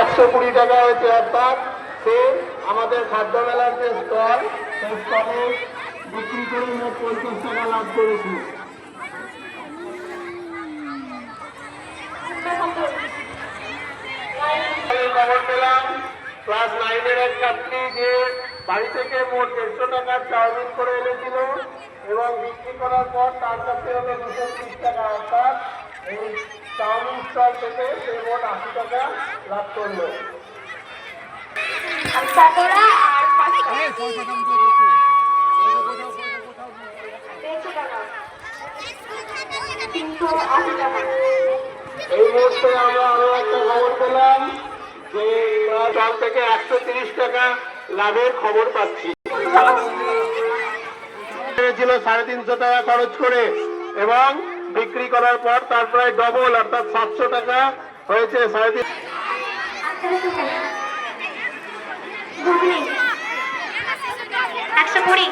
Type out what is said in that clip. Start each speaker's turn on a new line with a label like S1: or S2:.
S1: একশো কুড়ি টাকা হয়েছে অর্থাৎ সে আমাদের খাদ্য মেলার যে স্টল সেই স্টলে বিক্রি করে মোট পঞ্চাশ টাকা লাভ করেছি। খবর পেলাম, ক্লাস নাইনের এক ছাত্রী যে বাড়ি থেকে মোট দেড়শো টাকার চাউমিন করে এনেছিল এবং বিক্রি করার পর তার কাছে হলো দুশো ত্রিশ টাকা অর্থাৎ স্টল থেকে সে মোট আশি টাকা লাভ করল। এই মুহূর্তে আমরা আরও একটা খবর পেলাম যে চাল থেকে একশো তিরিশ টাকা লাভের খবর পাচ্ছি। ছিল সাড়ে তিনশো টাকা খরচ করে এবং বিক্রি করার পর তার প্রায় ডবল অর্থাৎ সাতশো টাকা হয়েছে সাড়ে তিন
S2: একশো কুড়ি।